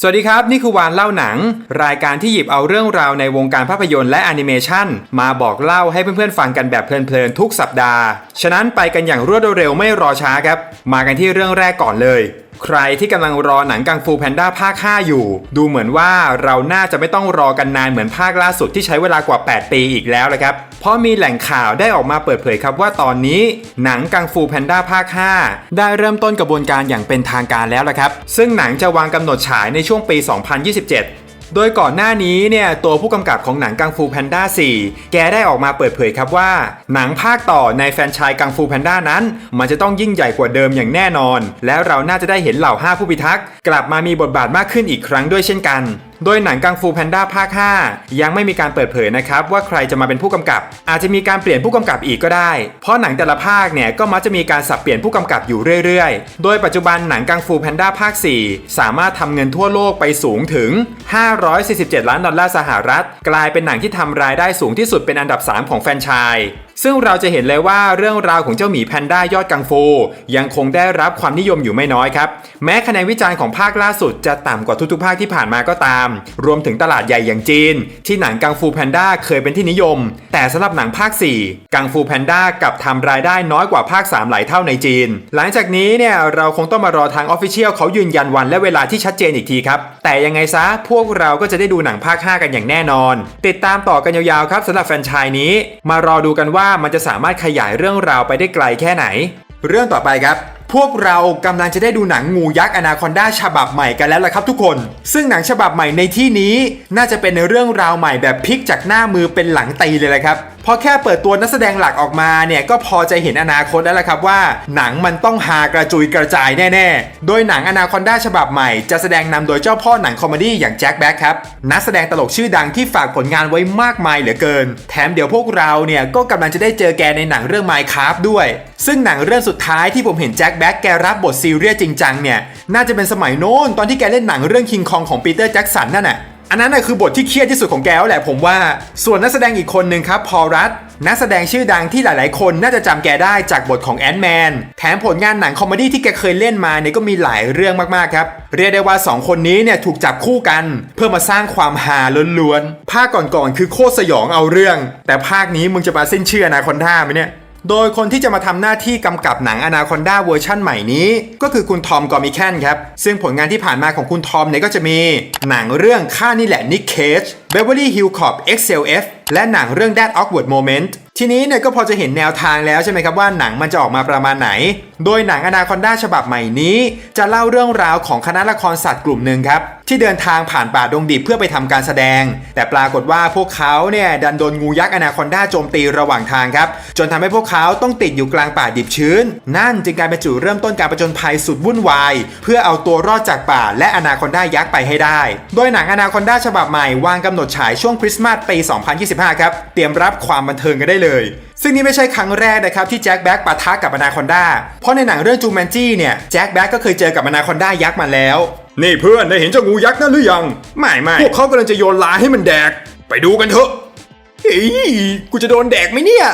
สวัสดีครับ นี่คือวานเล่าหนัง รายการที่หยิบเอาเรื่องราวในวงการภาพยนตร์และแอนิเมชันมาบอกเล่าให้เพื่อนๆฟังกันแบบเพลินๆทุกสัปดาห์ ฉะนั้นไปกันอย่างรวดเร็วไม่รอช้าครับ มากันที่เรื่องแรกก่อนเลย ใครที่กำลังรอหนังกังฟูแพนด้าภาค 5 อยู่ ดูเหมือนว่าเราน่าจะไม่ต้องรอกันนานเหมือนภาคล่าสุดที่ใช้เวลากว่า 8 ปีอีกแล้วนะครับ เพราะมีแหล่งข่าวได้ออกมาเปิดเผยครับว่าตอนนี้ หนังกังฟูแพนด้าภาค 5 ได้เริ่มต้นกระบวนการอย่างเป็นทางการแล้วละครับ ซึ่งหนังจะวางกำหนดฉายในช่วงปี 2027 โดยก่อนหน้านี้เนี่ยตัวผู้กำกับของหนังกังฟูแพนด้า4 แกได้ออกมาเปิดเผยครับว่า หนังภาคต่อในแฟนชายกังฟูแพนด้านั้น มันจะต้องยิ่งใหญ่กว่าเดิมอย่างแน่นอน แล้วเราน่าจะได้เห็นเหล่า 5 ผู้พิทักษ์กลับมามีบทบาทมากขึ้นอีกครั้งด้วยเช่นกัน โดยหนังกังฟูแพนด้าภาค 5 ยังไม่มีการเปิดเผยนะครับว่าใครจะมาเป็นผู้กำกับ อาจจะมีการเปลี่ยนผู้กำกับอีกก็ได้ เพราะหนังแต่ละภาคเนี่ยก็มักจะมีการสับเปลี่ยนผู้กำกับอยู่เรื่อยๆ โดยปัจจุบันหนังกังฟูแพนด้าภาค 4 สามารถทำเงินทั่วโลกไปสูงถึง 547 ล้านดอลลาร์สหรัฐ กลายเป็นหนังที่ทำรายได้สูงที่สุดเป็นอันดับ 3 ของแฟรนไชส์ ซึ่งเราจะเห็นเลยว่าเรื่องราวของเจ้าหมีแพนด้ายอดกังฟู ยังคงได้รับความนิยมอยู่ไม่น้อยครับ แม้คะแนนวิจารณ์ของภาคล่าสุดจะต่ำกว่าทุกๆ ภาคที่ผ่านมาก็ตาม รวมถึงตลาดใหญ่อย่างจีน ที่หนังกังฟูแพนด้าเคยเป็นที่นิยม แต่สำหรับหนังภาค 4 กังฟูแพนด้ากับทำรายได้น้อยกว่าภาค 3 หลายเท่าในจีน หลังจากนี้เนี่ยเราคงต้องมารอทางออฟฟิเชียลเขายืนยันวันและเวลาที่ชัดเจนอีกทีครับ แต่ยังไงซะพวกเราก็จะได้ดูหนังภาค 5 กันอย่างแน่นอน ติดตามต่อกันยาวๆครับสำหรับแฟนชายนี้ มารอดูกันว่ามันจะสามารถขยายเรื่องราวไปได้ไกลแค่ไหน เรื่องต่อไปครับพวกเรากำลังจะได้ดูหนังงูยักษ์อนาคอนดาฉบับใหม่กันแล้วล่ะครับทุกคน ซึ่งหนังฉบับใหม่ในที่นี้ น่าจะเป็นในเรื่องราวใหม่แบบพลิกจากหน้ามือเป็นหลังตีเลยละครับพอแค่เปิดตัวนักแสดงหลักออกมาเนี่ยก็พอจะเห็นอนาคตแล้วล่ะครับว่า หนังมันต้องฮากระจุยกระจายแน่ๆ โดยหนังอนาคอนดาฉบับใหม่จะแสดงนำโดยเจ้าพ่อหนังคอมเมดี้อย่างแจ็คแบ็คครับนักแสดงตลกชื่อดังที่ฝากผลงานไว้มากมายเหลือเกิน แถมเดี๋ยวพวกเราเนี่ยก็กำลังจะได้เจอแกในหนังเรื่อง Minecraft ด้วย ซึ่งหนังเรื่องสุดท้ายที่ผมเห็นแจ็คแบ็คแกรับบทซีเรียสจริงจังเนี่ย น่าจะเป็นสมัยโน้นตอนที่แกเล่นหนังเรื่องคิงคองของปีเตอร์แจ็คสันนั่นน่ะอันนั้นน่ะคือบทที่เครียดที่สุดของแกแล้วแหละผมว่า ส่วนนักแสดงอีกคนหนึ่งครับ พอลรัตนักแสดงชื่อดังที่หลายๆ คนน่าจะจำแกได้จากบทของแอนด์แมนแถมผลงานหนังคอมเมดี้ที่แกเคยเล่นมาเนี่ยก็มีหลายเรื่องมากๆครับ เรียกได้ว่า 2 คนนี้เนี่ยถูกจับคู่กัน เพื่อมาสร้างความฮาล้วนๆ ภาคก่อนๆคือโคตรสยองเอาเรื่อง แต่ภาคนี้มึงจะมาสิ้นเชื่อนาคอนท่าไหมเนี่ย โดยคนที่จะมาทำหน้าที่กำกับหนังอนาคอนด้าเวอร์ชั่นใหม่นี้ ก็คือคุณทอมกอมิแคนครับ ซึ่งผลงานที่ผ่านมาของคุณทอมเนี่ยก็จะมีหนังเรื่องค่านี่แหละนิกเคจเบเวอรี่ฮิลคอป XLF และหนังเรื่อง That Awkward Moment ทีนี้เนี่ยก็พอจะเห็นแนวทางแล้วใช่ไหมครับว่าหนังมันจะออกมาประมาณไหน โดยหนังอนาคอนด้าฉบับใหม่นี้ จะเล่าเรื่องราวของคณะละครสัตว์กลุ่มหนึ่งครับ ที่เดินทางผ่านป่าดงดิบเพื่อไปทำการแสดง แต่ปรากฏว่าพวกเขาเนี่ยดันโดนงูยักษ์อนาคอนด้าโจมตีระหว่างทางครับ จนทำให้พวกเขาต้องติดอยู่กลางป่าดิบชื้น นั่นจึงกลายเป็นจุดเริ่มต้นการประจนภัยสุดวุ่นวาย เพื่อเอาตัวรอดจากป่า และอนาคอนด้ายักษ์ไปให้ได้ โดยหนังอนาคอนด้าฉบับใหม่วางกำหนดฉายช่วงคริสต์มาสปี 2025 ครับเตรียมรับความบันเทิงกันได้เลยซึ่งนี่ไม่ใช่ครั้งแรกนะครับที่แจ็คแบ็กปะทะกับอนาคอนดาเพราะในหนังเรื่องจูแมนจี้เนี่ยแจ็คแบ็กก็เคยเจอกับอนาคอนดายักษ์มาแล้ว นี่เพื่อนได้เห็นเจ้างูยักษ์นั่นหรือยัง ไม่ไม่พวกเขากำลังจะโยนลาให้มันแดก ไปดูกันเถอะเฮ้ยกูจะโดนแดกไหมเนี่ย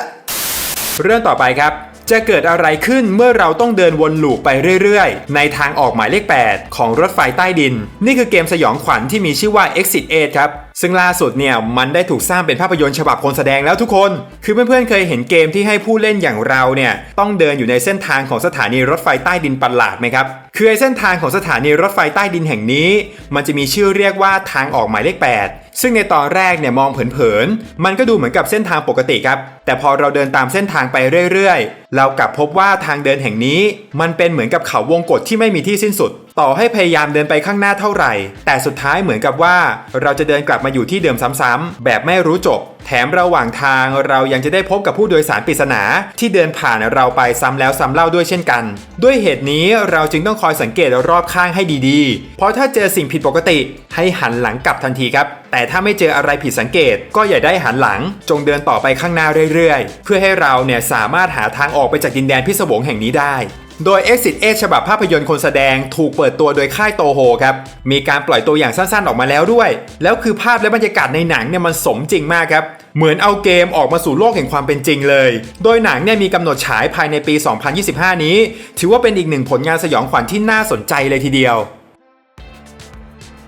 เรื่องต่อไปครับจะเกิดอะไรขึ้นเมื่อเราต้องเดินวนลูปไปเรื่อยๆ ในทางออกหมายเลข 8 ของรถไฟใต้ดิน นี่คือเกมสยองขวัญที่มีชื่อว่า Exit 8 ครับซึ่งล่าสุดเนี่ยมันได้ถูกสร้างเป็นภาพยนตร์ฉบับคนแสดงแล้วทุกคน คือเพื่อนๆเคยเห็นเกมที่ให้ผู้เล่นอย่างเราเนี่ยต้องเดินอยู่ในเส้นทางของสถานีรถไฟใต้ดินประหลาดไหมครับ คือไอเส้นทางของสถานีรถไฟใต้ดินแห่งนี้ มันจะมีชื่อเรียกว่าทางออกหมายเลข 8 ซึ่งในตอนแรกเนี่ยมองเผินๆมันก็ดูเหมือนกับเส้นทางปกติครับ แต่พอเราเดินตามเส้นทางไปเรื่อยๆ เรากลับพบว่าทางเดินแห่งนี้ มันเป็นเหมือนกับเขาวงกฏที่ไม่มีที่สิ้นสุดต่อให้พยายามเดินไปข้างหน้าเท่าไหร่ แต่สุดท้ายเหมือนกับว่า เราจะเดินกลับมาอยู่ที่เดิมซ้ำๆแบบไม่รู้จบ แถมระหว่างทางเรายังจะได้พบกับผู้โดยสารปริศนาที่เดินผ่านเราไปซ้ำแล้วซ้ำเล่าด้วยเช่นกัน ด้วยเหตุนี้เราจึงต้องคอยสังเกตรอบข้างให้ดีๆ เพราะถ้าเจอสิ่งผิดปกติ ให้หันหลังกลับทันทีครับ แต่ถ้าไม่เจออะไรผิดสังเกต ก็อย่าได้หันหลัง จงเดินต่อไปข้างหน้าเรื่อยๆ เพื่อให้เราเนี่ยสามารถหาทางออกไปจากดินแดนพิศวงแห่งนี้ได้โดย Exit 8ฉบับภาพยนตร์คนแสดงถูกเปิดตัวโดยค่ายโตโฮครับ มีการปล่อยตัวอย่างสั้นๆออกมาแล้วด้วย แล้วคือภาพและบรรยากาศในหนังเนี่ยมันสมจริงมากครับ เหมือนเอาเกมออกมาสู่โลกแห่งความเป็นจริงเลย โดยหนังเนี่ยมีกำหนดฉายภายในปี 2025 นี้ ถือว่าเป็นอีกหนึ่งผลงานสยองขวัญที่น่าสนใจเลยทีเดียว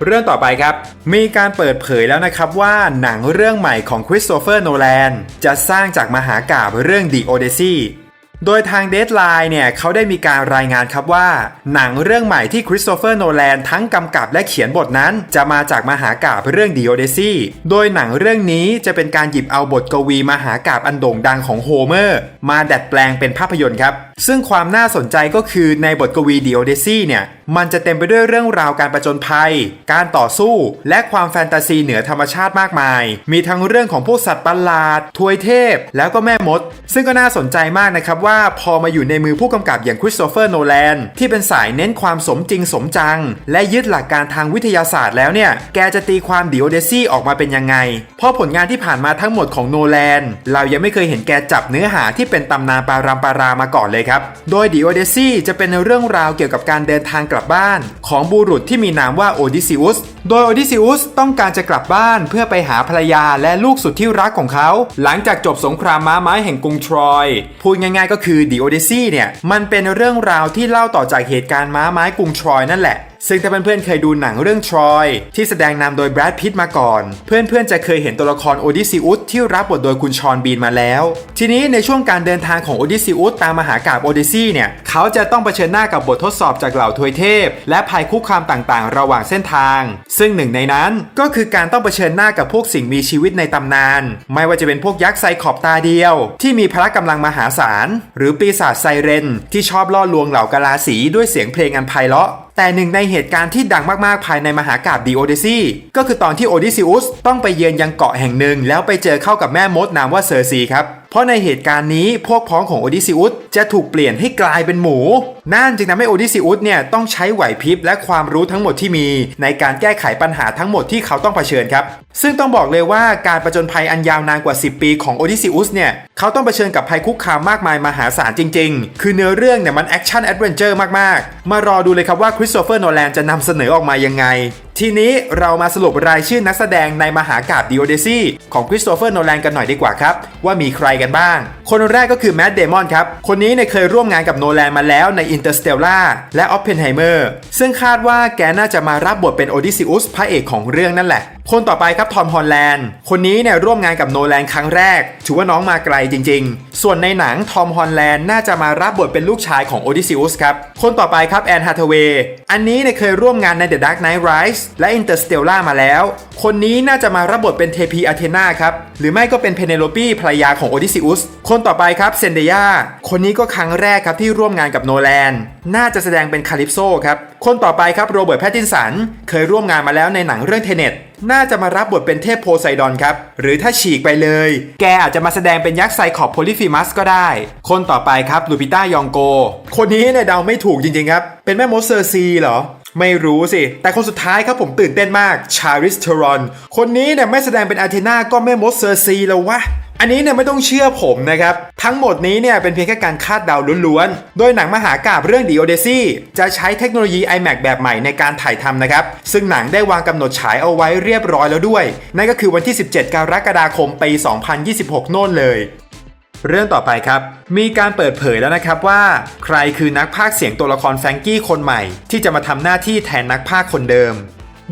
เรื่องต่อไปครับ มีการเปิดเผยแล้วนะครับว่าหนังเรื่องใหม่ของคริสโตเฟอร์โนแลนจะสร้างจากมหากาบเรื่อง The Odyssey โดยทางเด d ไลน์เนี่ยเขาได้มีการรายงานครับว่า หนังเรื่องใหม่ที่คริสโตเฟอร์โนแลนทั้งกำกับและเขียนบทนั้น จะมาจากมหากาบเรื่อง The Odyssey โดยหนังเรื่องนี้จะเป็นการหยิบเอาบทกวีมหากาบอันโด่งดังของโฮเมอร์มาดัดแปลงเป็นภาพยนตร์ครับ ซึ่งความน่าสนใจก็คือในบทกวี The Odyssey เนี่ยมันจะเต็มไปด้วยเรื่องราวการประจนภัย การต่อสู้ และความแฟนตาซีเหนือธรรมชาติมากมาย มีทั้งเรื่องของพวกสัตว์ประหลาด ทวยเทพ แล้วก็แม่มด ซึ่งก็น่าสนใจมากนะครับว่าพอมาอยู่ในมือผู้กำกับอย่างคริสโตเฟอร์โนแลนที่เป็นสายเน้นความสมจริงสมจัง และยึดหลักการทางวิทยาศาสตร์แล้วเนี่ย แกจะตีความดิโอเดซี่ออกมาเป็นยังไง เพราะผลงานที่ผ่านมาทั้งหมดของโนแลนเรายังไม่เคยเห็นแกจับเนื้อหาที่เป็นตำนานปารามปารามาก่อนเลยครับ โดยดิโอเดซี่จะเป็นเรื่องราวเกี่ยวกับการเดินทางกลับบ้าน ของบุรุษที่มีนามว่าโอดิซิอุส โดยโอดิซิอุสต้องการจะกลับบ้านเพื่อไปหาภรรยาและลูกสุดที่รักของเขา หลังจากจบสงครามม้าไม้แห่งกรุงทรอย พูดง่ายๆก็็คือ The Odyssey เนี่ย มันเป็นเรื่องราวที่เล่าต่อจากเหตุการณ์ม้าไม้กรุงทรอยนั่นแหละ ซึ่งถ้าเพื่อนๆเคยดูหนังเรื่องทรอยที่แสดงนำโดยแบรดพิตต์มาก่อน เพื่อนๆจะเคยเห็นตัวละครโอดิซิอุสที่รับบทโดยคุณชอนบีนมาแล้ว ทีนี้ในช่วงการเดินทางของโอดิซิอุสตามมหากาบโอดิซีเนี่ยเขาจะต้องเผชิญหน้ากับบททดสอบจากเหล่าทวยเทพ และภัยคุกคามต่างๆ ระหว่างเส้นทาง ซึ่งหนึ่งในนั้นก็คือการต้องเผชิญหน้ากับพวกสิ่งมีชีวิตในตำนาน ไม่ว่าจะเป็นพวกยักษ์ไซขอบตาเดียว ที่มีพละกำลังมหาศาลหรือปีศาจไซเรน ที่ชอบล่อลวงเหล่ากาลาสีด้วยเสียงเพลงอันไพเราะ แต่หนึ่งในเหตุการณ์ที่ดังมากๆ ภายในมหากาบดีโอเดซีก็คือตอนที่โอดิซิอุสต้องไปเยือนยังเกาะแห่งหนึ่ง แล้วไปเจอเข้ากับแม่มดนามว่าเซอร์ซีครับ เพราะในเหตุการณ์นี้พวกพ้องของโอดิซิอุสจะถูกเปลี่ยนให้กลายเป็นหมู นั่นจึงทำให้โอดิซิอุสเนี่ยต้องใช้ไหวพริบและความรู้ทั้งหมดที่มี ในการแก้ไขปัญหาทั้งหมดที่เขาต้องเผชิญครับ ซึ่งต้องบอกเลยว่าการประจนภัยอันยาวนานกว่า 10 ปีของโอดิซิอุสเนี่ยเขาต้องเผชิญกับภัยคุกคามมากมายมหาศาลจริง ๆ คือเนื้อเรื่องเนี่ยมันแอคชั่นแอดเวนเจอร์มากๆ มารอดูเลยครับว่าคริสโตเฟอร์โนแลนจะนำเสนอออกมายังไง ทีนี้เรามาสรุปรายชื่อนักแสดงในมหากาบดิโอเดซี่ของคริสโตเฟอร์โนแลนกันหน่อยดีกว่าครับ ว่ามีใครกันบ้าง คนแรกก็คือแมดเดมอนครับ คนนี้เนี่ยเคยร่วมงานกับโนแลนมาแล้วในอินเตอร์สเตลล่าและออฟเพนไฮเมอร์ซึ่งคาดว่าแกน่าจะมารับบทเป็นโอดิซิอุสพระเอกของเรื่องนั่นแหละคนต่อไปครับทอมฮอลแลนด์คนนี้เนี่ยร่วมงานกับโนแลนครั้งแรก ถือว่าน้องมาไกลจริง ๆ ส่วนในหนังทอมฮอลแลนด์น่าจะมารับบทเป็นลูกชายของโอดิซิอุสครับ คนต่อไปครับแอนฮาทเวย์อันนี้เนี่ยเคยร่วมงานใน The Dark Knight Rise และ Interstellar มาแล้ว คนนี้น่าจะมารับบทเป็นเทพีอาเทนาครับ หรือไม่ก็เป็นเพเนโลปีภรรยาของโอดิซิอุสคนต่อไปครับเซนเดียคนนี้ก็ครั้งแรกครับที่ร่วมงานกับโนแลนน่าจะแสดงเป็นคาลิปโซครับ คนต่อไปครับโรเบิร์ตแพตตินสันเคยร่วมงานมาแล้วในหนังเรื่องเทเน็ตน่าจะมารับบทเป็นเทพโพไซดอนครับ หรือถ้าฉีกไปเลย แกอาจจะมาแสดงเป็นยักษ์ไซคอบโพลิฟิมัสก็ได้ คนต่อไปครับลูปิต้ายองโก คนนี้เนี่ยเดาไม่ถูกจริงๆครับ เป็นแม่มดเซอร์ซีเหรอ ไม่รู้สิ แต่คนสุดท้ายครับผมตื่นเต้นมากชาริสเทรอน คนนี้เนี่ยไม่แสดงเป็นอาเทนาก็แม่มดเซอร์ซีแล้ววะ อันนี้เนี่ยไม่ต้องเชื่อผมนะครับ ทั้งหมดนี้เนี่ยเป็นเพียงแค่การคาดเดาล้วนๆ โดยหนังมหากาบเรื่อง The Odyssey จะใช้เทคโนโลยี iMac แบบใหม่ในการถ่ายทำนะครับ ซึ่งหนังได้วางกำหนดฉายเอาไว้เรียบร้อยแล้วด้วย นั่นก็คือวันที่ 17 กรกฎาคมปี 2026 โน่นเลยเรื่องต่อไปครับ มีการเปิดเผยแล้วนะครับว่า ใครคือนักพากเสียงตัวละครแฟรงกี้คนใหม่ ที่จะมาทำหน้าที่แทนนักพากคนเดิม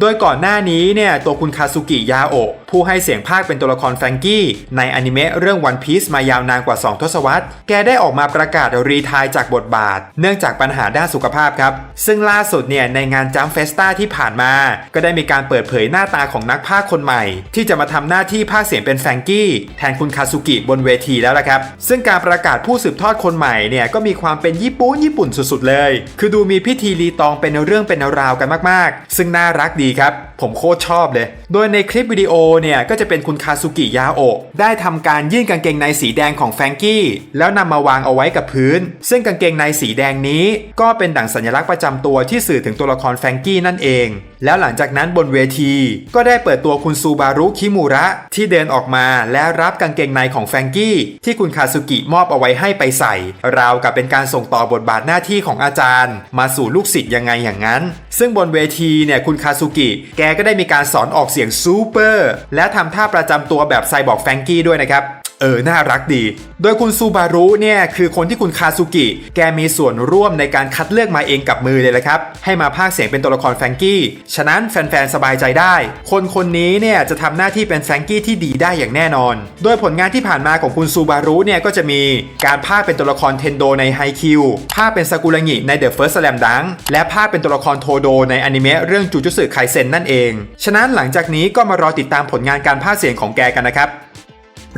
โดยก่อนหน้านี้เนี่ยตัวคุณคาซุกิยาโอะ ผู้ให้เสียงพากย์เป็นตัวละครแฟรงกี้ในอนิเมะเรื่อง One Piece มายาวนานกว่า 2 ทศวรรษ แกได้ออกมาประกาศรีทายจากบทบาท เนื่องจากปัญหาด้านสุขภาพครับ ซึ่งล่าสุดเนี่ยในงานจัมเฟสตาที่ผ่านมา ก็ได้มีการเปิดเผยหน้าตาของนักพากย์คนใหม่ ที่จะมาทำหน้าที่พากย์เสียงเป็นแฟรงกี้แทนคุณคาซุกิบนเวทีแล้วละครับ ซึ่งการประกาศผู้สืบทอดคนใหม่เนี่ยก็มีความเป็นญี่ปุ่นญี่ปุ่นสุดๆเลย คือดูมีพิธีรีตองเป็นเรื่องเป็นราวกันมากๆ ซึ่งน่ารักดีครับ ผมโคตรชอบเลย โดยในคลิปวิดีโอเนี่ย ก็จะเป็นคุณคาซุกิยาโอะได้ทำการยื่นกางเกงในสีแดงของแฟงกี้ แล้วนำมาวางเอาไว้กับพื้น ซึ่งกางเกงในสีแดงนี้ ก็เป็นดั่งสัญลักษณ์ประจำตัวที่สื่อถึงตัวละครแฟงกี้นั่นเอง แล้วหลังจากนั้นบนเวที ก็ได้เปิดตัวคุณซูบารุคิมูระที่เดินออกมาและรับกางเกงในของแฟงกี้ที่คุณคาซุกิมอบเอาไว้ให้ไปใส่ ราวกับเป็นการส่งต่อบทบาทหน้าที่ของอาจารย์ มาสู่ลูกศิษย์ยังไงอย่างนั้น ซึ่งบนเวทีเนี่ยคุณคาซุกิแกก็ได้มีการสอนออกเสียงซูเปอร์และทำท่าประจำตัวแบบไซบอร์กแฟงกี้ด้วยนะครับ เออ น่ารักดี โดยคุณซูบารุเนี่ย คือคนที่คุณคาซุกิ แกมีส่วนร่วมในการคัดเลือกมาเองกับมือเลยละครับ ให้มาพากเสียงเป็นตัวละครแฟรงกี้ ฉะนั้นแฟนๆ สบายใจได้ คนคนนี้เนี่ย จะทำหน้าที่เป็นแฟรงกี้ที่ดีได้อย่างแน่นอน โดยผลงานที่ผ่านมาของคุณซูบารุเนี่ย ก็จะมีการพากเป็นตัวละครเทนโดในไฮคิวพากเป็นซากุระงิใน The First Slam Dunk และพากเป็นตัวละครโทโดในอนิเมะเรื่องจูจุสึไคเซ็นนั่นเอง ฉะนั้นหลังจากนี้ก็มารอติดตามผลงานการพากเสียงของแกกันนะครับ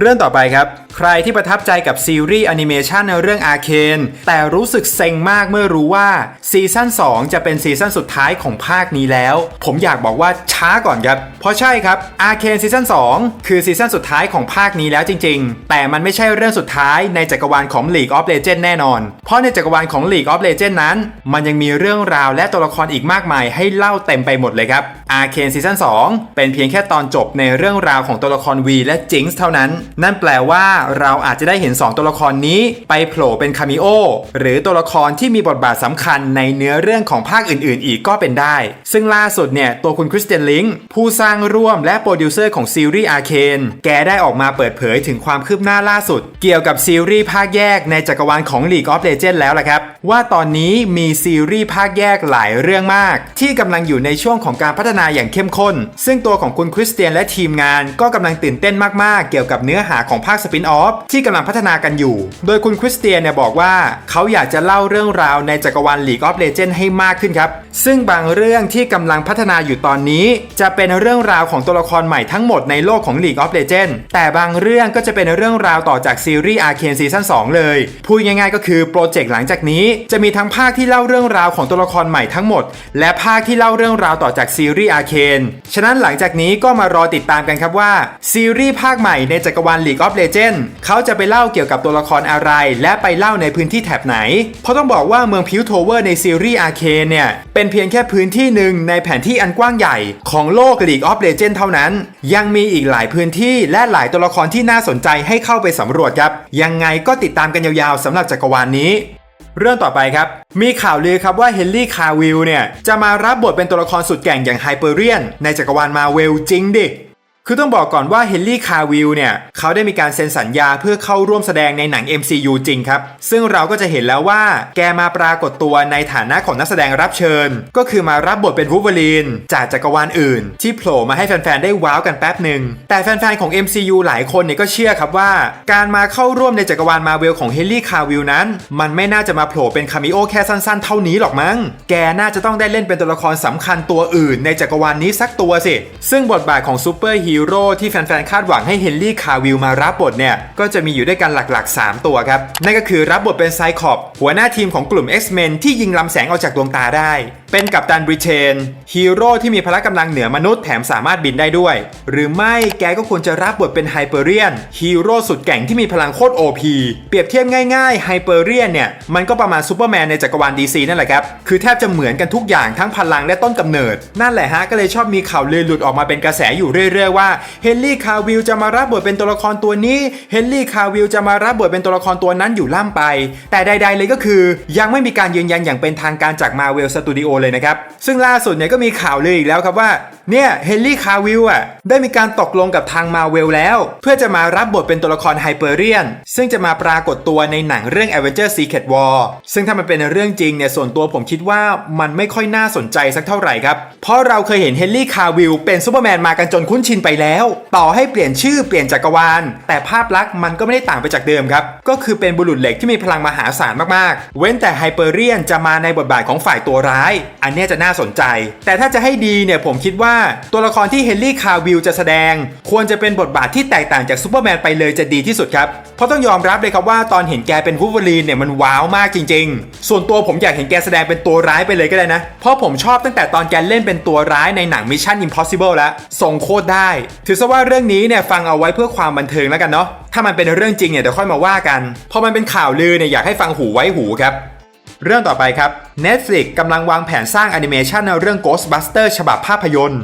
เรื่องต่อไปครับ ใครที่ประทับใจกับซีรีส์แอนิเมชันในเรื่องอาเคนแต่รู้สึกเซ็งมากเมื่อรู้ว่าซีซั่น2 จะเป็นซีซั่นสุดท้ายของภาคนี้แล้ว ผมอยากบอกว่าช้าก่อนครับ เพราะใช่ครับอาเคนซีซั่น2 คือซีซั่นสุดท้ายของภาคนี้แล้วจริง ๆ แต่มันไม่ใช่เรื่องสุดท้ายในจักรวาลของ League of Legends แน่นอน เพราะในจักรวาลของ League of Legends นั้น มันยังมีเรื่องราวและตัวละครอีกมากมายให้เล่าเต็มไปหมดเลยครับอาเคนซีซั่น2เป็นเพียงแค่ตอนจบในเรื่องราวของตัวละครวีและจิงส์เท่านั้นนั่นแปลว่าเราอาจจะได้เห็น 2 ตัวละครนี้ไปโผล่เป็นคามิโอหรือตัวละครที่มีบทบาทสำคัญในเนื้อเรื่องของภาคอื่นๆ อีกก็เป็นได้ ซึ่งล่าสุดเนี่ย ตัวคุณคริสเตียนลิงผู้สร้างร่วมและโปรดิวเซอร์ของซีรีส์อาเคนแกได้ออกมาเปิดเผยถึงความคืบหน้าล่าสุด เกี่ยวกับซีรีส์ภาคแยกในจักรวาลของ League of Legends แล้วล่ะครับ ว่าตอนนี้มีซีรีส์ภาคแยกหลายเรื่องมาก ที่กำลังอยู่ในช่วงของการพัฒนาอย่างเข้มข้น ซึ่งตัวของคุณคริสเตียนและทีมงานก็กำลังตื่นเต้นมากๆ เกี่ยวกับเนื้อนื้อหาของภาคสปินออฟที่กำลังพัฒนากันอยู่ โดยคุณคริสเตียนเนี่ยบอกว่าเขาอยากจะเล่าเรื่องราวในจักรวาล League of Legends ให้มากขึ้นครับ ซึ่งบางเรื่องที่กำลังพัฒนาอยู่ตอนนี้ จะเป็นเรื่องราวของตัวละครใหม่ทั้งหมดในโลกของ League of Legends แต่บางเรื่องก็จะเป็นเรื่องราวต่อจากซีรีส์ Arcane ซีซั่น2เลย พูดง่ายๆก็คือโปรเจกต์หลังจากนี้ จะมีทั้งภาคที่เล่าเรื่องราวของตัวละครใหม่ทั้งหมด และภาคที่เล่าเรื่องราวต่อจากซีรีส์ Arcane ฉะนั้นหลังจากนี้ก็มารอติดตามกันครับว่าซีรีส์ภาคใหม่ในจักรวาล League of Legends เขาจะไปเล่าเกี่ยวกับตัวละครอะไร และไปเล่าในพื้นที่แถบไหน เพราะต้องบอกว่าเมืองพิวโทเวอร์ในซีรีส์ Arcane เนี่ย เป็นเพียงแค่พื้นที่หนึ่งในแผนที่อันกว้างใหญ่ของโลก League of Legends เท่านั้น ยังมีอีกหลายพื้นที่และหลายตัวละครที่น่าสนใจให้เข้าไปสำรวจครับ ยังไงก็ติดตามกันยาวๆสำหรับจักรวาลนี้เรื่องต่อไปครับ มีข่าวลือครับว่าเฮนรี่คาวิลเนี่ย จะมารับบทเป็นตัวละครสุดแก่งอย่างไฮเปอร์เรียนในจักรวาลมาเวลจริงดิ คือต้องบอกก่อนว่าเฮนรี่คาวิลเนี่ยเขาได้มีการเซ็นสัญญาเพื่อเข้าร่วมแสดงในหนัง MCU จริงครับ ซึ่งเราก็จะเห็นแล้วว่า แกมาปรากฏตัวในฐานะของนักแสดงรับเชิญ ก็คือมารับบทเป็นวูเวอรีนจากจักรวาลอื่น ที่โผล่มาให้แฟนๆ ได้ว้าวกันแป๊บหนึ่ง แต่แฟนๆ ของ MCU หลายคนเนี่ยก็เชื่อครับว่า การมาเข้าร่วมในจักรวาลมาเวลของเฮนรี่คาวิลนั้น มันไม่น่าจะมาโผล่เป็นคามิโอแค่สั้นๆ เท่านี้หรอกมั้ง แกน่าจะต้องได้เล่นเป็นตัวละครสำคัญตัวอื่น ในจักรวาลนี้สักตัวสิ ซึ่งบทบาทของซูเปอร์ฮีโร่ที่แฟนๆ คาดหวังให้เฮนรี่คาวิลมารับบทเนี่ย ก็จะมีอยู่ด้วยกันหลักๆ 3 ตัวครับ นั่นก็คือรับบทเป็นไซคอปหัวหน้าทีมของกลุ่ม X-Men ที่ยิงลำแสงออกจากดวงตาได้ เป็นกัปตันบริเทนฮีโร่ที่มีพละกำลังเหนือมนุษย์แถมสามารถบินได้ด้วย หรือไม่แกก็ควรจะรับบทเป็นไฮเปอร์เรียนฮีโร่สุดแก่งที่มีพลังโคตร OP เปรียบเทียบง่ายๆไฮเปอร์เรียนเนี่ย มันก็ประมาณซูเปอร์แมนในจักรวาล DC นั่นแหละครับ คือแทบจะเหมือนกันทุกอย่างทั้งพลังและต้นกำเนิด นั่นแหละฮะก็เลยชอบมีข่าวลือหลุดออกมาเป็นกระแสอยู่เรื่อยๆว่าเฮนรี่คาวิลจะมารับบทเป็นตัวละครตัวนี้เฮนรี่คาวิลจะมารับบทเป็นตัวละครตัวนั้นอยู่ล่ำไป แต่ใด ๆ เลยก็คือ ยังไม่มีการยืนยันอย่างเป็นทางการจาก Marvel Studio เลยนะครับ ซึ่งล่าสุดเนี่ยก็มีข่าวลืออีกแล้วครับว่าเนี่ยเฮนรี่คาวิลอะได้มีการตกลงกับทางมาเวลแล้ว เพื่อจะมารับบทเป็นตัวละครไฮเปอร์เรียนซึ่งจะมาปรากฏตัวในหนังเรื่อง Avenger Secret War ซึ่งถ้ามันเป็นเรื่องจริงเนี่ยส่วนตัวผมคิดว่ามันไม่ค่อยน่าสนใจสักเท่าไหร่ครับ เพราะเราเคยเห็นเฮนรี่คาวิลเป็นซูเปอร์แมนมากันจนคุ้นชินไปแล้ว ต่อให้เปลี่ยนชื่อเปลี่ยนจักรวาล แต่ภาพลักษณ์มันก็ไม่ได้ต่างไปจากเดิมครับ ก็คือเป็นบุรุษเหล็กที่มีพลังมหาศาลมากๆ เว้นแต่ไฮเปอร์เรียนจะมาในบทบาทของฝ่ายตัวร้าย อันนี้จะน่าสนใจ แต่ถ้าจะให้ดีเนี่ยผมคิดว่าตัวละครที่เฮนรี่คาวิลจะแสดง ควรจะเป็นบทบาทที่แตกต่างจากซูเปอร์แมนไปเลยจะดีที่สุดครับ เพราะต้องยอมรับเลยครับว่าตอนเห็นแกเป็นวูล์ฟเวอรีนเนี่ยมันว้าวมากจริง ๆ ส่วนตัวผมอยากเห็นแกแสดงเป็นตัวร้ายไปเลยก็ได้นะ เพราะผมชอบตั้งแต่ตอนแกเล่นเป็นตัวร้ายในหนัง Mission Impossible แล้วส่งโคตรได้ ถือซะว่าเรื่องนี้เนี่ยฟังเอาไว้เพื่อความบันเทิงแล้วกันเนาะถ้ามันเป็นเรื่องจริงเนี่ยเดี๋ยวค่อยมาว่ากันพอมันเป็นข่าวลือเนี่ยอยากให้ฟังหูไว้หูครับ เรื่องต่อไปครับ Netflix กำลังวางแผนสร้างแอนิเมชันในเรื่อง Ghostbuster ฉบับภาพยนตร์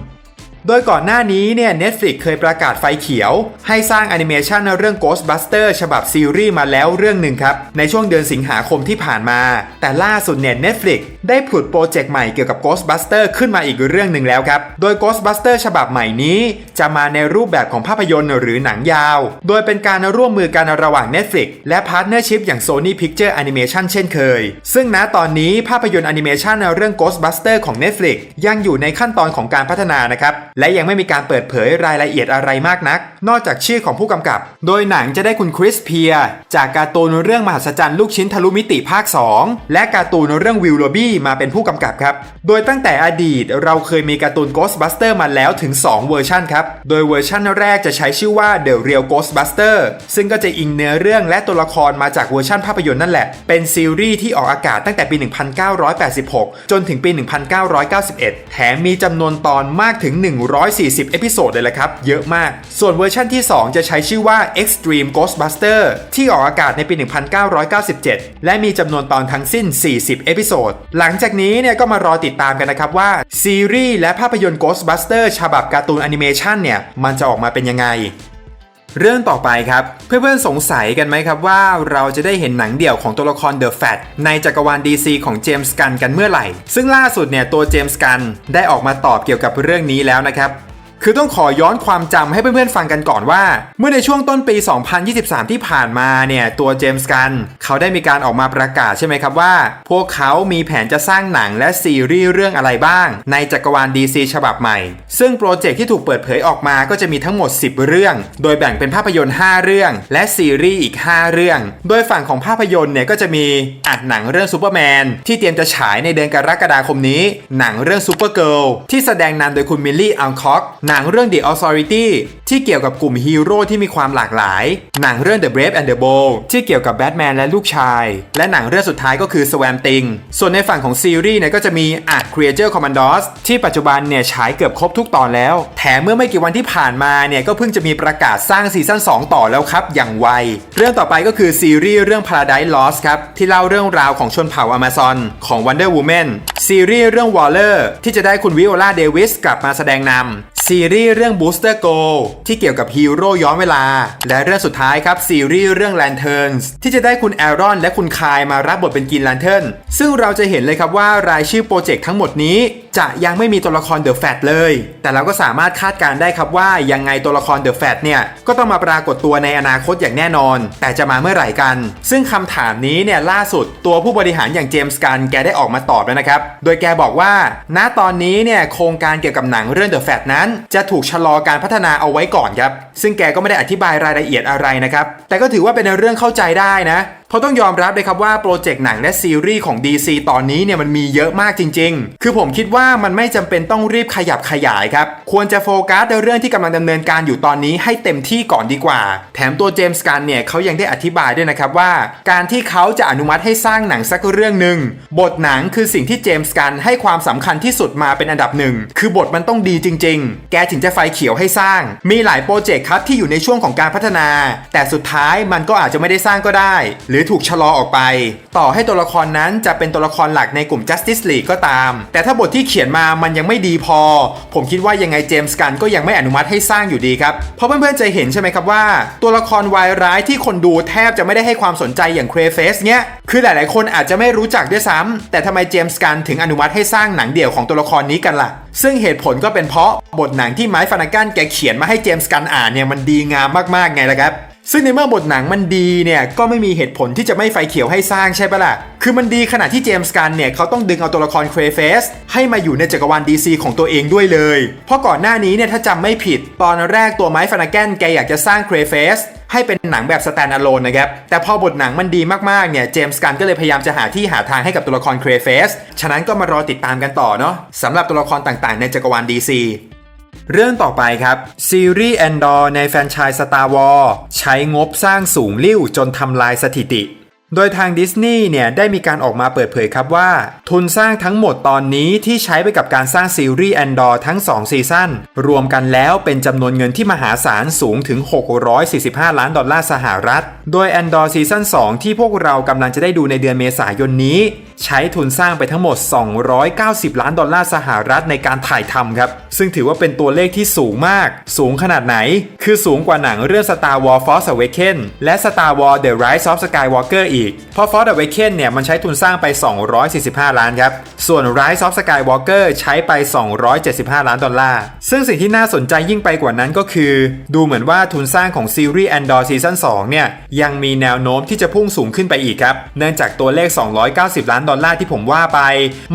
โดยก่อนหน้านี้เนี่ย Netflix เคยประกาศไฟเขียว ให้สร้างแอนิเมชันในเรื่อง Ghostbuster ฉบับซีรีส์มาแล้วเรื่องหนึ่งครับ ในช่วงเดือนสิงหาคมที่ผ่านมา แต่ล่าสุดเนี่ย Netflix ได้ผุดโปรเจกต์ใหม่เกี่ยวกับ Ghostbuster ขึ้นมาอีกเรื่องหนึ่งแล้วครับ โดย Ghostbuster ฉบับใหม่นี้ จะมาในรูปแบบของภาพยนตร์หรือหนังยาว โดยเป็นการร่วมมือกันระหว่าง Netflix และพาร์ทเนอร์ชิพอย่าง Sony Picture Animation เช่นเคย ซึ่งณตอนนี้ภาพยนตร์แอนิเมชันเรื่อง Ghostbuster ของ Netflix ยังอยู่ในขั้นตอนของการพัฒนานะครับและยังไม่มีการเปิดเผยรายละเอียดอะไรมากนัก นอกจากชื่อของผู้กำกับ โดยหนังจะได้คุณคริสเพียร์จากการ์ตูนเรื่องมหัศจรรย์ลูกชิ้นทะลุมิติภาค 2 และการ์ตูนเรื่องวิลโลบี้มาเป็นผู้กำกับครับ โดยตั้งแต่อดีตเราเคยมีการ์ตูน Ghostbuster มาแล้วถึง 2 เวอร์ชันครับ โดยเวอร์ชันแรกจะใช้ชื่อว่า The Real Ghostbuster ซึ่งก็จะอิงเนื้อเรื่องและตัวละครมาจากเวอร์ชันภาพยนตร์นั่นแหละ เป็นซีรีส์ที่ออกอากาศตั้งแต่ปี 1986 จนถึงปี 1991 แถมมีจำนวนตอนมากถึง140 เอพิโซดเลยละครับ เยอะมาก ส่วนเวอร์ชันที่ 2 จะใช้ชื่อว่า Extreme Ghostbuster ที่ออกอากาศในปี 1997 และมีจำนวนตอนทั้งสิ้น 40 เอพิโซด หลังจากนี้เนี่ยก็มารอติดตามกันนะครับว่า ซีรีส์และภาพยนตร์ Ghostbuster ฉบับการ์ตูนแอนิเมชันเนี่ย มันจะออกมาเป็นยังไง เรื่องต่อไปครับ เพื่อนๆสงสัยกันไหมครับว่าเราจะได้เห็นหนังเดี่ยวของตัวละคร The Fat ในจักรวาล DC ของเจมส์กันกันเมื่อไหร่ ซึ่งล่าสุดเนี่ยตัวเจมส์กันได้ออกมาตอบเกี่ยวกับเรื่องนี้แล้วนะครับ คือต้องขอย้อนความจำให้เพื่อนๆฟังกันก่อนว่า เมื่อในช่วงต้นปี 2023 ที่ผ่านมาเนี่ย ตัวเจมส์กัน เขาได้มีการออกมาประกาศใช่ไหมครับว่า พวกเขามีแผนจะสร้างหนังและซีรีส์เรื่องอะไรบ้าง ในจักรวาล DC ฉบับใหม่ ซึ่งโปรเจกต์ที่ถูกเปิดเผยออกมาก็จะมีทั้งหมด 10 เรื่อง โดยแบ่งเป็นภาพยนตร์ 5 เรื่อง และซีรีส์อีก 5 เรื่อง โดยฝั่งของภาพยนตร์เนี่ยก็จะมีอัดหนังเรื่องซูเปอร์แมนที่เตรียมจะฉายในเดือนกรกฎาคมนี้ หนังเรื่องซูเปอร์เกิลที่แสดงนำโดยคุณมิลลี่อัลคอกหนังเรื่อง The Authority ที่เกี่ยวกับกลุ่มฮีโร่ที่มีความหลากหลาย หนังเรื่อง The Brave and the Bold ที่เกี่ยวกับแบทแมนและลูกชาย และหนังเรื่องสุดท้ายก็คือ Swamp Thing ส่วนในฝั่งของซีรีส์เนี่ยก็จะมีอัด Creature Commandos ที่ปัจจุบันเนี่ยฉายเกือบครบทุกตอนแล้ว แถมเมื่อไม่กี่วันที่ผ่านมาเนี่ยก็เพิ่งจะมีประกาศสร้างซีซั่น2 ต่อแล้วครับ อย่างไว เรื่องต่อไปก็คือซีรีส์เรื่อง Paradise Lost ครับที่เล่าเรื่องราวของชนเผ่า Amazon ของ Wonder Woman ซีรีส์เรื่อง Waller ที่จะได้คุณวิโอลาเดวิสกลับมาแสดงนำ ซีรีส์เรื่อง Booster Go ที่เกี่ยวกับฮีโร่ย้อนเวลา และเรื่องสุดท้ายครับซีรีส์เรื่อง Lanterns ที่จะได้คุณแอรอนและคุณคายมารับบทเป็นกิน Lantern ซึ่งเราจะเห็นเลยครับว่ารายชื่อโปรเจกต์ทั้งหมดนี้ จะยังไม่มีตัวละคร The Fat เลย แต่เราก็สามารถคาดการได้ครับว่ายังไงตัวละคร The Fat เนี่ยก็ต้องมาปรากฏตัวในอนาคตอย่างแน่นอน แต่จะมาเมื่อไหร่กัน ซึ่งคำถามนี้เนี่ยล่าสุดตัวผู้บริหารอย่างเจมส์กันแกได้ออกมาตอบแล้วนะครับ โดยแกบอกว่า ณตอนนี้เนี่ยโครงการเกี่ยวกับหนังเรื่อง The Fat นั้นจะถูกชะลอการพัฒนาเอาไว้ก่อนครับ ซึ่งแกก็ไม่ได้อธิบายรายละเอียดอะไรนะครับ แต่ก็ถือว่าเป็นเรื่องเข้าใจได้นะ เพราะต้องยอมรับเลยครับว่าโปรเจกต์หนังและซีรีส์ของ DC ตอนนี้เนี่ยมันมีเยอะมากจริง ๆ คือผมคิดว่ามันไม่จำเป็นต้องรีบขยับขยายครับ ควรจะโฟกัสในเรื่องที่กำลังดำเนินการอยู่ตอนนี้ให้เต็มที่ก่อนดีกว่า แถมตัวเจมส์กันเนี่ยเขายังได้อธิบายด้วยนะครับว่า การที่เขาจะอนุมัติให้สร้างหนังสักเรื่องหนึ่งบทหนังคือสิ่งที่เจมส์กันให้ความสำคัญที่สุดมาเป็นอันดับหนึ่งคือบทมันต้องดีจริง ๆ แกถึงจะไฟเขียวให้สร้าง มีหลายโปรเจกต์ครับที่อยู่ในช่วงของการพัฒนา แต่สุดท้ายมันก็อาจจะไม่ได้สร้างก็ได้ หรือถูกชะลอออกไป ต่อให้ตัวละครนั้นจะเป็นตัวละครหลักในกลุ่ม Justice League ก็ตาม แต่ถ้าบทที่เขียนมามันยังไม่ดีพอ ผมคิดว่ายังไงเจมส์กันก็ยังไม่อนุมัติให้สร้างอยู่ดีครับ เพราะเพื่อนๆจะเห็นใช่ไหมครับว่า ตัวละครวายร้ายที่คนดูแทบจะไม่ได้ให้ความสนใจอย่างเครเฟสเนี้ยคือหลายๆ คนอาจจะไม่รู้จักด้วยซ้ำแต่ทำไมเจมส์กันถึงอนุมัติให้สร้างหนังเดี่ยวของตัวละครนี้กันล่ะ ซึ่งเหตุผลก็เป็นเพราะบทหนังที่ไมค์ฟานากันแกเขียนมาให้เจมส์กันอ่านเนี่ยมันดีงามมากๆไงล่ะครับซึ่งในเมื่อบทหนังมันดีเนี่ยก็ไม่มีเหตุผลที่จะไม่ไฟเขียวให้สร้างใช่ปะล่ะ คือมันดีขนาดที่เจมส์กันเนี่ยเขาต้องดึงเอาตัวละครเครเฟสให้มาอยู่ในจักรวาล DC ของตัวเองด้วยเลย เพราะก่อนหน้านี้เนี่ยถ้าจำไม่ผิด ตอนแรกตัวไมค์ฟานาแกนแกอยากจะสร้างเครเฟสให้เป็นหนังแบบสแตนด์อะโลนนะครับ แต่พอบทหนังมันดีมาก ๆ เนี่ย เจมส์กันก็เลยพยายามจะหาที่หาทางให้กับตัวละครเครเฟส ฉะนั้นก็มารอติดตามกันต่อเนาะสำหรับตัวละครต่างๆ ในจักรวาล DC เรื่องต่อไปครับ ซีรีส์แอนดอร์ในแฟรนไชส์ Star Wars ใช้งบสร้างสูงลิ่วจนทำลายสถิติ โดยทางดิสนีย์เนี่ยได้มีการออกมาเปิดเผยครับว่า ทุนสร้างทั้งหมดตอนนี้ที่ใช้ไปกับการสร้างซีรีส์แอนดอร์ทั้ง 2 ซีซั่นรวมกันแล้วเป็นจำนวนเงินที่มหาศาลสูงถึง 645 ล้านดอลลาร์สหรัฐ โดยแอนดอร์ซีซั่น2 ที่พวกเรากำลังจะได้ดูในเดือนเมษายนนี้ ใช้ทุนสร้างไปทั้งหมด 290 ล้านดอลลาร์สหรัฐในการถ่ายทำครับ ซึ่งถือว่าเป็นตัวเลขที่สูงมาก สูงขนาดไหน คือสูงกว่าหนังเรื่อง Star Wars Force Awakens และ Star Wars The Rise of Skywalker อีกเพราะ Force Awakens เนี่ยมันใช้ทุนสร้างไป 245 ล้านครับ ส่วน Rise of Skywalker ใช้ไป 275 ล้านดอลลาร์ ซึ่งสิ่งที่น่าสนใจยิ่งไปกว่านั้นก็คือ ดูเหมือนว่าทุนสร้างของซีรีส์ Andor Season 2เนี่ยยังมีแนวโน้มที่จะพุ่งสูงขึ้นไปอีกครับ เนื่องจากตัวเลข 290 ล้านดอลลาร์ที่ผมว่าไป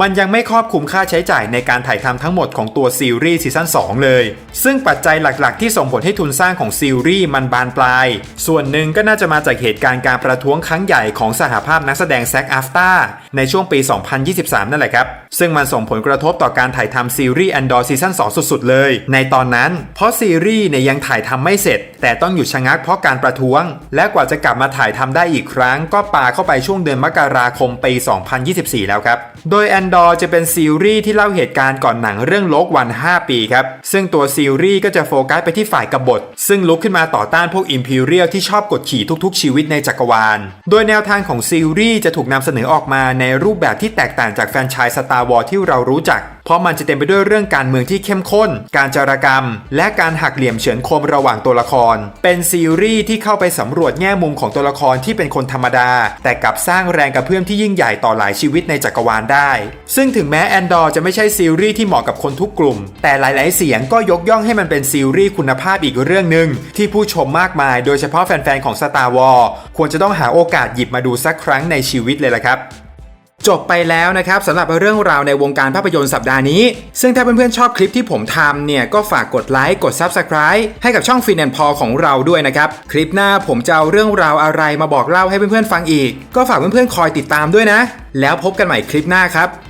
มันยังไม่ครอบคลุมค่าใช้จ่ายในการถ่ายทำทั้งหมดของตัวซีรีส์ซีซั่น2เลย ซึ่งปัจจัยหลักๆ ที่ส่งผลให้ทุนสร้างของซีรีส์มันบานปลาย ส่วนหนึ่งก็น่าจะมาจากเหตุการณ์การประท้วงครั้งใหญ่ของสหภาพนักแสดงแซกอัฟตาในช่วงปี 2023 นั่นแหละครับ ซึ่งมันส่งผลกระทบต่อการถ่ายทำซีรีส์ Andor ซีซั่น2สุดๆ เลย ในตอนนั้น เพราะซีรีส์เนี่ยยังถ่ายทำไม่เสร็จ แต่ต้องหยุดชะงักเพราะการประท้วง และกว่าจะกลับมาถ่ายทำได้อีกครั้ง ก็ปาเข้าไปช่วงเดือนมกราคมปี 2024 แล้วครับ โดย Andor จะเป็นซีรีส์ที่เล่าเหตุการณ์ก่อนหนังเรื่องโลกวัน 5 ปีครับ ซึ่งตัวซีรีส์ก็จะโฟกัสไปที่ฝ่ายกบฏ ซึ่งลุกขึ้นมาต่อต้านพวก Imperial ที่ชอบกดขี่ทุกๆ ชีวิตในจักรวาล โดยแนวทางของซีรีส์จะถูกนำเสนอออกมาในรูปแบบที่แตกต่างจากแฟรนไชส์ Star Wars ที่เรารู้จัก เพราะมันจะเต็มไปด้วยเรื่องการเมืองที่เข้มข้น การจารกรรม และการหักเหลี่ยมเฉือนคมระหว่างตัวละคร เป็นซีรีส์ที่เข้าไปสำรวจแง่มุมของตัวละครที่เป็นคนธรรมดา แต่กลับสร้างแรงกระเพื่อมที่ยิ่งใหญ่ต่อหลายชีวิตในจักรวาลได้ ซึ่งถึงแม้แอนดอร์จะไม่ใช่ซีรีส์ที่เหมาะกับคนทุกกลุ่ม แต่หลาย ๆ เสียงก็ยกย่องให้มันเป็นซีรีส์คุณภาพอีกเรื่องหนึ่งที่ผู้ชมมากมาย โดยเฉพาะแฟน ๆ ของ Star Wars ควรจะต้องหาโอกาสหยิบมาดูสักครั้งในชีวิตเลยละครับ จบไปแล้วนะครับสำหรับเรื่องราวในวงการภาพยนตร์สัปดาห์นี้ ซึ่งถ้าเพื่อนๆชอบคลิปที่ผมทำเนี่ยก็ฝากกดไลค์กด Subscribe ให้กับช่องฟินแอนพอของเราด้วยนะครับ คลิปหน้าผมจะเอาเรื่องราวอะไรมาบอกเล่าให้เพื่อนๆฟังอีก ก็ฝากเพื่อนๆคอยติดตามด้วยนะ แล้วพบกันใหม่คลิปหน้าครับ